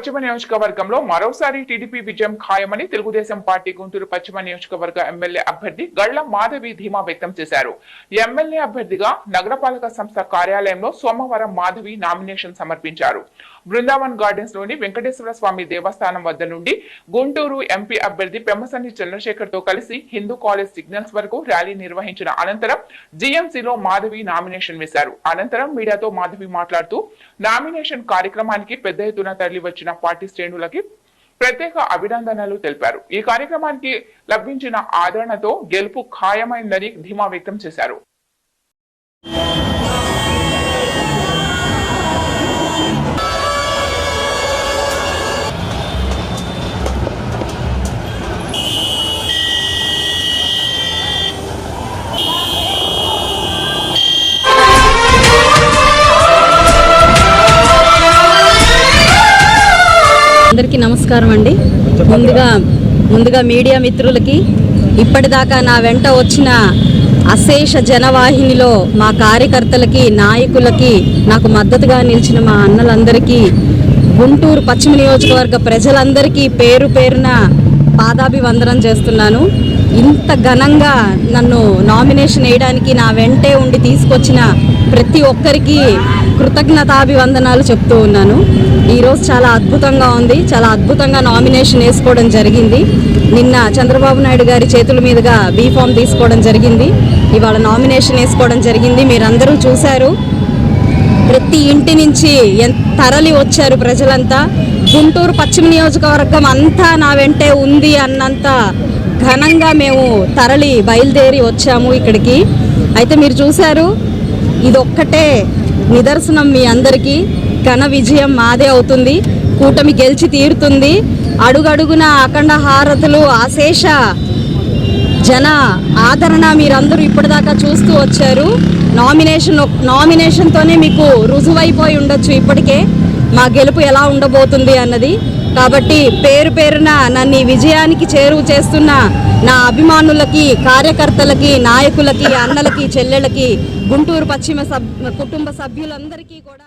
పశ్చిమ నియోజకవర్గంలో మరోసారి టీడీపీ విజయం ఖాయమని తెలుగుదేశం పార్టీ గుంటూరు పశ్చిమ నియోజకవర్గ ఎమ్మెల్యే అభ్యర్థి గళ్ళ మాధవి ధీమా వ్యక్తం చేశారు. ఎమ్మెల్యే అభ్యర్థిగా నగరపాలక సంస్థ కార్యాలయంలో సోమవారం మాధవి నామినేషన్ సమర్పించారు. బృందావన్ గార్డెన్స్లోని వెంకటేశ్వర స్వామి దేవస్థానం వద్ద నుండి గుంటూరు ఎంపీ అభ్యర్థి పెమ్మసని చంద్రశేఖర్తో కలిసి హిందూ కాలేజ్ సిగ్నల్స్ వరకు ర్యాలీ నిర్వహించిన అనంతరం జీఎంసీలో మాధవి నామినేషన్ వేశారు. అనంతరం మీడియాతో మాధవి మాట్లాడుతూ నామినేషన్ కార్యక్రమానికి పెద్ద ఎత్తున తరలి చేసిన పార్టీ శ్రేణులకి ప్రత్యేక అభినందనలు తెలిపారు. ఈ కార్యక్రమానికి లభించిన ఆదరణతో గెలుపు ఖాయమైందని ధీమా వ్యక్తం చేశారు. అందరికీ నమస్కారం అండి. ముందుగా ముందుగా మీడియా మిత్రులకి ఇప్పటిదాకా నా వెంట వచ్చిన అశేష జనవాహినిలో మా కార్యకర్తలకి నాయకులకి నాకు మద్దతుగా నిలిచిన మా అన్నలందరికీ గుంటూరు పశ్చిమ నియోజకవర్గ ప్రజలందరికీ పేరు పేరున పాదాభివందనం చేస్తున్నాను. ఇంత ఘనంగా నన్ను నామినేషన్ వేయడానికి నా వెంటే ఉండి తీసుకొచ్చిన ప్రతి ఒక్కరికి కృతజ్ఞతాభివందనాలు చెప్తూ ఉన్నాను. ఈరోజు చాలా అద్భుతంగా ఉంది. చాలా అద్భుతంగా నామినేషన్ వేసుకోవడం జరిగింది. నిన్న చంద్రబాబు నాయుడు గారి చేతుల మీదుగా బీఫామ్ తీసుకోవడం జరిగింది. ఇవాళ నామినేషన్ వేసుకోవడం జరిగింది. మీరందరూ చూశారు. ప్రతి ఇంటి నుంచి ఎంత తరలి వచ్చారు ప్రజలంతా. గుంటూరు పశ్చిమ నియోజకవర్గం అంతా నా వెంటే ఉంది అన్నంత ఘనంగా మేము తరలి బయలుదేరి వచ్చాము ఇక్కడికి. అయితే మీరు చూశారు ఇదొక్కటే నిదర్శనం మీ అందరికీ. ఘన విజయం మాదే అవుతుంది కూటమి గెలిచి తీరుతుంది. అడుగడుగున అఖండ హారతులు అశేష జన ఆదరణ మీరందరూ ఇప్పటిదాకా చూస్తూ వచ్చారు. నామినేషన్ నామినేషన్తోనే మీకు రుజువైపోయి ఉండొచ్చు ఇప్పటికే. మా గెలుపు ఎలా ఉండబోతుంది అన్నది. కాబట్టి పేరు పేరున నన్ను ఈ విజయానికి చేరువ చేస్తున్న నా అభిమానులకి కార్యకర్తలకి నాయకులకి అన్నలకి చెల్లెళ్ళకి గుంటూరు పశ్చిమ సబ్ కుటుంబ సభ్యులందరికీ కూడా